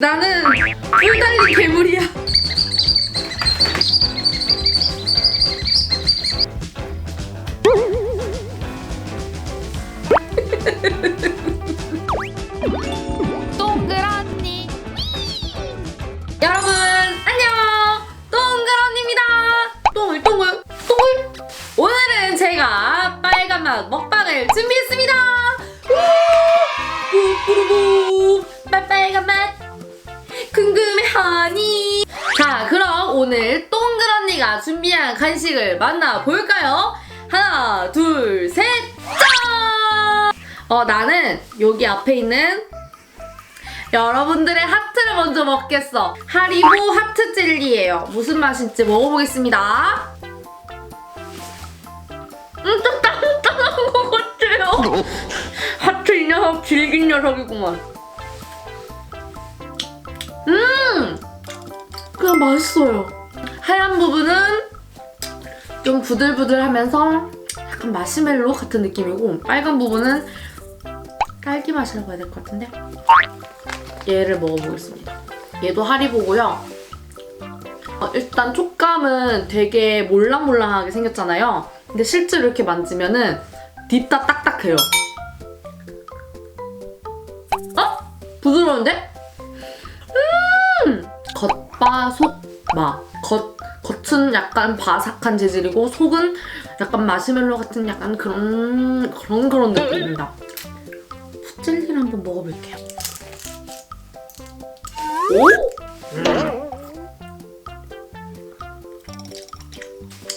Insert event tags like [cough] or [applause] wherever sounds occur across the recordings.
나는 뿔달린 괴물이야. [laughs] 동그라니. 여러분 안녕! 동그언니입니다. 동글동글 동글 오늘은 제가 빨간 맛 먹방을 준비했습니다. 우! 뿌뿌르부 빨빨간 맛 궁금해하니 자 그럼 오늘 동그언니가 준비한 간식을 만나볼까요? 하나 둘셋 짠! 어 나는 여기 앞에 있는 여러분들의 하트를 먼저 먹겠어. 하리보 하트 젤리예요. 무슨 맛일지 먹어보겠습니다. 음, 좀 단단한 것 같아요. 하트 이 녀석 질긴 녀석이구만. 그냥 맛있어요. 하얀 부분은 좀 부들부들하면서 약간 마시멜로 같은 느낌이고 빨간 부분은 딸기 맛이라고 해야 될 것 같은데 얘를 먹어보겠습니다. 얘도 하리보고요. 어, 일단 촉감은 되게 몰랑몰랑하게 생겼잖아요. 근데 실제로 이렇게 만지면은 딥다 딱딱해요. 약간 바삭한 재질이고 속은 약간 마시멜로 같은 약간 그런 그런 그런 느낌입니다. 풋젤리를 한번 먹어볼게요. 오?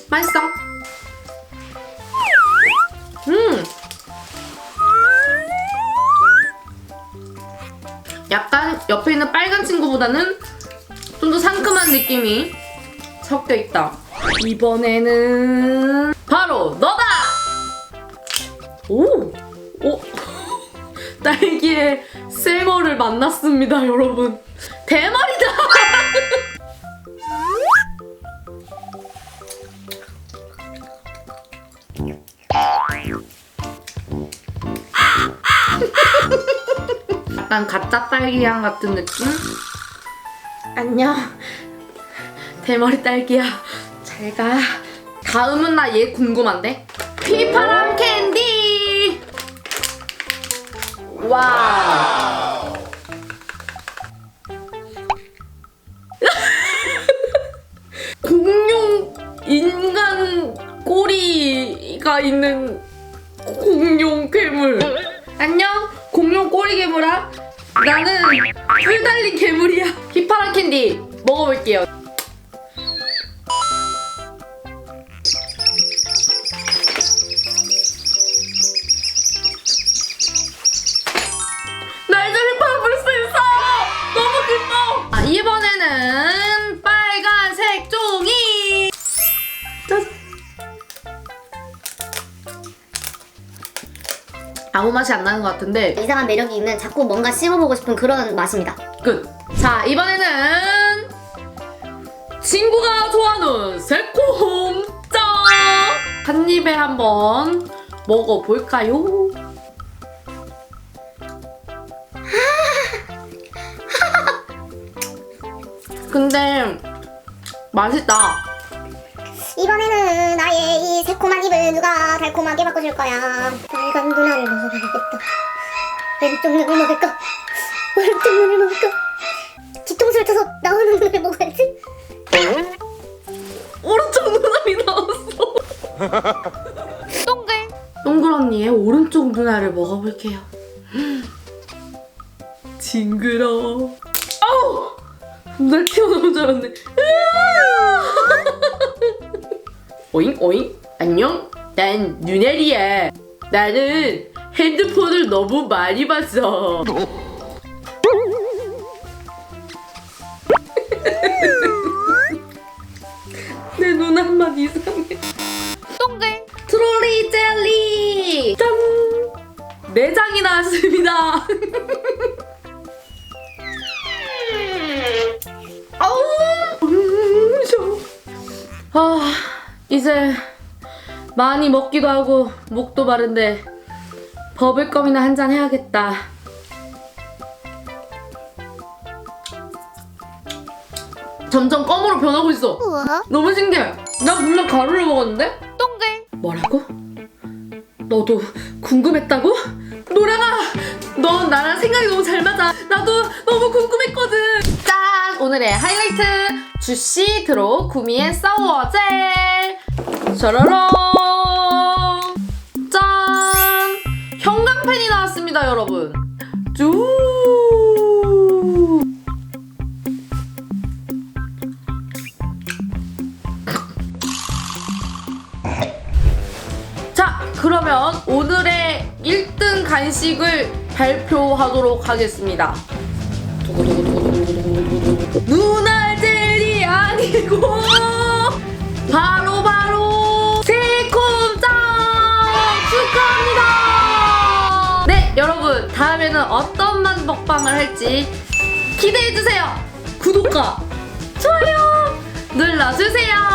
맛있어. 음. 약간 옆에 있는 빨간 친구보다는 좀 더 상큼한 느낌이 섞여 있다. 이번에는 바로 너다. 오, 오. [laughs] 딸기의 쌩얼을 만났습니다, 여러분. 대머리다! 약간 [laughs] 가짜 딸기 향 같은 느낌? 안녕. 대머리 딸기야. 잘 가. 다음은 나 얘 궁금한데? 휘파람 캔디! 와. [laughs] 공룡 인간 꼬리가 있는 공룡 괴물. 안녕, 공룡 꼬리 괴물아. 나는 뿔 달린 괴물이야. 휘파람 캔디 먹어볼게요. 아무 맛이 안 나는 것 같은데 이상한 매력이 있는 자꾸 뭔가 씹어보고 싶은 그런 맛입니다. 끝. 자, 이번에는 친구가 좋아하는 새콤 짜! 한 입에 한번 먹어볼까요? [laughs] 근데 맛있다. 새콤한 입을 누가 달콤하게 바꿔줄 거야. 빨간 누나를 먹어봐야겠다. 왼쪽 눈을 먹을까? 오른쪽 눈을 먹을까? 뒤통수를 쳐서 나오는 눈을 먹어야지. 오른쪽 눈알이 나왔어. 동글 동글 언니의 오른쪽 눈알을 먹어볼게요. 징그러. 아우! 날 튀어나온 줄 알았네. 으아! [laughs] 오잉 오잉 안녕. 난 윤혜리야. 나는 핸드폰을 너무 많이 봤어. [laughs] 내 눈알만 이상해. 동글 트롤리 젤리 짠 내장이 나왔습니다 [laughs] 아우 음. 아 이제 많이 먹기도 하고 목도 마른데 버블껌이나 한 잔 해야겠다 점점 껌으로 변하고 있어. 너무 신기해. 난 분명 가루를 먹었는데? 동글 뭐라고? 너도 궁금했다고? 노랑아, 넌 나랑 생각이 너무 잘 맞아. 나도 너무 궁금했거든. 짠! 오늘의 하이라이트 주시 드로 구미의 사워 젤. 샤라랑. 나왔습니다, 여러분. 쭈. 자, 그러면 오늘의 1등 간식을 발표하도록 하겠습니다. 눈알 젤이 아니고 바로 여러분 다음에는 어떤 맛 먹방을 할지 기대해 주세요. 구독과 좋아요 눌러주세요.